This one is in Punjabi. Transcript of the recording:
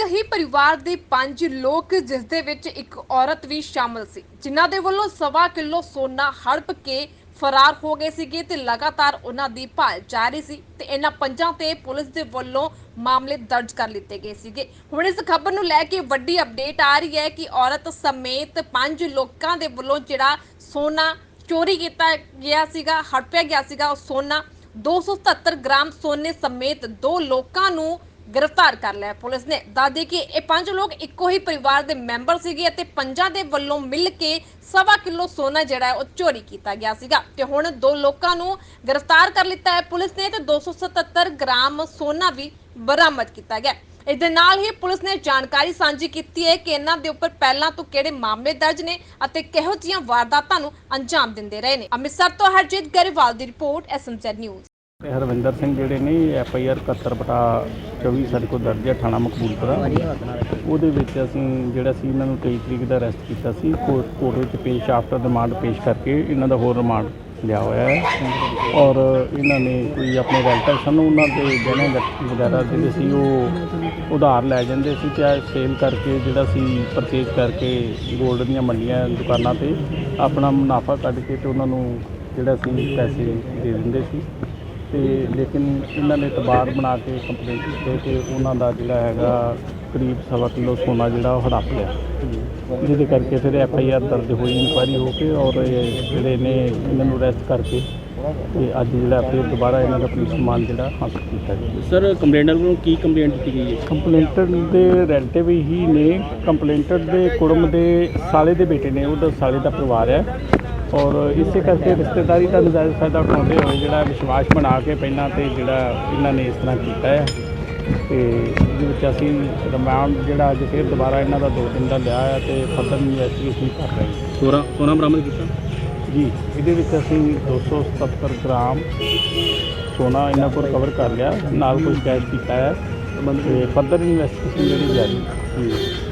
ਇੱਕ ਹੀ ਪਰਿਵਾਰ ਦੇ ਪੰਜ ਲੋਕ, ਜਿਸ ਦੇ ਵਿੱਚ ਇੱਕ ਔਰਤ ਵੀ ਸ਼ਾਮਲ ਸੀ। ਜਿਨ੍ਹਾਂ ਦੇ ਵੱਲੋਂ ਸਵਾ ਕਿਲੋ ਸੋਨਾ ਹੜਪ ਕੇ ਫਰਾਰ ਹੋ ਗਏ ਸੀਗੇ ਤੇ ਲਗਾਤਾਰ ਉਹਨਾਂ ਦੀ ਭਾਲ ਜਾਰੀ ਸੀ ਤੇ ਇਹਨਾਂ ਪੰਜਾਂ ਤੇ ਪੁਲਿਸ ਦੇ ਵੱਲੋਂ ਮਾਮਲੇ ਦਰਜ ਕਰ ਲਿੱਤੇ ਗਏ ਸੀਗੇ। ਹੁਣ ਇਸ ਖਬਰ ਨੂੰ ਲੈ ਕੇ ਵੱਡੀ ਅਪਡੇਟ ਆ ਰਹੀ ਹੈ ਕਿ ਔਰਤ ਸਮੇਤ ਪੰਜ ਲੋਕਾਂ ਦੇ ਵੱਲੋਂ ਜਿਹੜਾ ਸੋਨਾ ਚੋਰੀ ਕੀਤਾ ਗਿਆ ਸੀਗਾ, ਹੜਪਿਆ ਗਿਆ ਸੀਗਾ, ਉਹ ਸੋਨਾ 277 ਗ੍ਰਾਮ ਸੋਨੇ ਸਮੇਤ ਦੋ ਲੋਕਾਂ ਨੂੰ ਗ੍ਰਿਫਤਾਰ ਕਰ ਲਿਆ ਪੁਲਿਸ ਨੇ। ਦੱਸਦੇ ਕਿ ਇਹ ਪੰਜ ਲੋਕ ਇੱਕੋ ਹੀ ਪਰਿਵਾਰ ਦੇ ਮੈਂਬਰ ਸੀਗੇ ਅਤੇ ਪੰਜਾਂ ਦੇ ਵੱਲੋਂ ਮਿਲ ਕੇ ਸਵਾ ਕਿਲੋ ਸੋਨਾ ਜਿਹੜਾ ਹੈ ਉਹ ਚੋਰੀ ਕੀਤਾ ਗਿਆ ਸੀਗਾ। ਤੇ ਹੁਣ ਦੋ ਲੋਕਾਂ ਨੂੰ ਗ੍ਰਿਫਤਾਰ ਕਰ ਲਿੱਤਾ ਹੈ ਪੁਲਿਸ ਨੇ ਤੇ 277 ਗ੍ਰਾਮ ਸੋਨਾ ਵੀ ਬਰਾਮਦ ਕੀਤਾ ਗਿਆ। ਇਸ ਦੇ ਨਾਲ ਹੀ ਪੁਲਿਸ ਨੇ ਜਾਣਕਾਰੀ ਸਾਂਝੀ ਕੀਤੀ ਹੈ ਕਿ ਇਹਨਾਂ ਦੇ ਉੱਪਰ ਪਹਿਲਾਂ ਤੋਂ ਕਿਹੜੇ ਮਾਮਲੇ ਦਰਜ ਨੇ ਅਤੇ ਕਿਹੋ ਜਿਹੀਆਂ ਵਾਰਦਾਤਾਂ ਨੂੰ ਅੰਜਾਮ ਦਿੰਦੇ ਰਹੇ ਨੇ। ਅੰਮ੍ਰਿਤਸਰ ਤੋਂ ਹਰਜੀਤ ਗਰੇਵਾਲ ਦੀ ਰਿਪੋਰਟ ਐਸਐਮਜ਼ੈਡ ਨਿਊਜ਼। ਤੇ ਹਰਵਿੰਦਰ ਸਿੰਘ ਜਿਹੜੇ ਨੇ ਐਫ ਆਈ ਆਰ 71 ਬਟਾ 24 ਸਾਡੇ ਕੋਲ ਦਰਜ ਹੈ, ਥਾਣਾ ਮਕਬੂਲਪੁਰਾ। ਉਹਦੇ ਵਿੱਚ ਅਸੀਂ ਜਿਹੜਾ ਸੀ, ਇਹਨਾਂ ਨੂੰ 23 ਤਰੀਕ ਦਾ ਅਰੈਸਟ ਕੀਤਾ ਸੀ। ਕੋਰਟ ਕੋਰਟ ਵਿੱਚ ਪੇਸ਼ ਆਫਟਰ ਰਿਮਾਂਡ ਪੇਸ਼ ਕਰਕੇ ਇਹਨਾਂ ਦਾ ਹੋਰ ਰਿਮਾਂਡ ਲਿਆ ਹੋਇਆ ਹੈ। ਔਰ ਇਹਨਾਂ ਨੇ ਕੋਈ ਆਪਣੇ ਰੈਲਟਰ ਸਨ ਉਹਨਾਂ ਦੇ ਗਹਿਣੇ ਗੱਟ- ਵਗੈਰਾ ਜਿਹੜੇ ਸੀ, ਉਹ ਉਧਾਰ ਲੈ ਜਾਂਦੇ ਸੀ ਚਾਹੇ ਸੇਲ ਕਰਕੇ ਜਿਹੜਾ ਸੀ ਪਰਚੇਜ਼ ਕਰਕੇ 골ਡ ਦੀਆਂ ਮੰਡੀਆਂ, ਦੁਕਾਨਾਂ ਤੇ ਆਪਣਾ ਮੁਨਾਫਾ ਕੱਢ ਕੇ ਤੇ ਉਹਨਾਂ ਨੂੰ ਜਿਹੜਾ ਸੀ, ਪੈਸੇ ਦੇ ਦਿੰਦੇ ਸੀ। ਤੇ ਲੇਕਿਨ ਇਹਨਾਂ ਨੇ ਤਬਾਰ ਬਣਾ ਕੇ ਕੰਪਲੇਂਟ ਕੀਤੀ ਤੇ ਉਹਨਾਂ ਦਾ ਜਿਹੜਾ ਹੈਗਾ ਕਰੀਬ ਸਵਾ ਕਿਲੋ ਸੋਨਾ ਜਿਹੜਾ ਉਹ ਹੜੱਪ ਲਿਆ। ਜਿਹਦੇ ਕਰਕੇ ਫਿਰ ਐਫ ਆਈ ਆਰ ਦਰਜ ਹੋਈ ਇਨਕੁਆਇਰੀ ਹੋ ਕੇ ਔਰ ਇਹ ਜਿਹੜੇ ਨੇ ਇਹਨਾਂ ਨੂੰ ਅਰੈਸਟ ਕਰਕੇ ਤੇ ਅੱਜ ਜਿਹੜਾ ਫਿਰ ਦੁਬਾਰਾ ਇਹਨਾਂ ਦਾ ਪੁਲਿਸ ਸਮਾਨ ਜਿਹੜਾ ਹਾਸਲ ਕੀਤਾ ਗਿਆ। ਸਰ ਕੰਪਲੇਂਟਰ ਵੱਲੋਂ ਕੀ ਕੰਪਲੇਂਟ ਦਿੱਤੀ ਗਈ ਹੈ? ਕੰਪਲੇਂਟਰ ਦੇ ਰਿਲੇਟਿਵ ਹੀ ਨੇ। ਕੰਪਲੇਂਟਰ ਦੇ ਕੁੜਮ ਦੇ ਸਾਲੇ ਦੇ ਬੇਟੇ ਨੇ ਉਹਦਾ ਸਾਲੇ ਦਾ ਪਰਿਵਾਰ ਹੈ। ਔਰ ਇਸੇ ਕਰਕੇ ਰਿਸ਼ਤੇਦਾਰੀ ਦਾ ਨਜਾਇਜ਼ ਫਾਇਦਾ ਉਠਾਉਂਦੇ ਹੋਏ ਜਿਹੜਾ ਵਿਸ਼ਵਾਸ ਬਣਾ ਕੇ ਪਹਿਲਾਂ ਤੇ ਜਿਹੜਾ ਇਹਨਾਂ ਨੇ ਇਸ ਤਰ੍ਹਾਂ ਕੀਤਾ ਹੈ ਤੇ ਇਹਦੇ ਵਿੱਚ ਅਸੀਂ ਰਿਮਾਂਡ ਜਿਹੜਾ ਅੱਜ ਫਿਰ ਦੁਬਾਰਾ ਇਹਨਾਂ ਦਾ ਦੋ ਦਿਨ ਦਾ ਲਿਆ ਹੈ ਤੇ ਫਰਦਰ ਇਨਵੈਸਟੀਗੇਸ਼ਨ ਕਰ ਰਹੇ ਹਾਂ। ਸੋਨਾ ਸੋਨਾ ਬਰਾਮਦ ਕੀਤਾ? ਜੀ ਇਹਦੇ ਵਿੱਚ ਅਸੀਂ 277 ਗ੍ਰਾਮ ਸੋਨਾ ਇਹਨਾਂ ਕੋਲ ਕਵਰ ਕਰ ਲਿਆ ਨਾਲ ਕੁਝ ਕੈਸ਼ ਕੀਤਾ ਹੈ ਤੇ ਫਰਦਰ ਇਨਵੈਸਟੀਗੇਸ਼ਨ ਜਿਹੜੀ ਜਾਰੀ ਹੈ।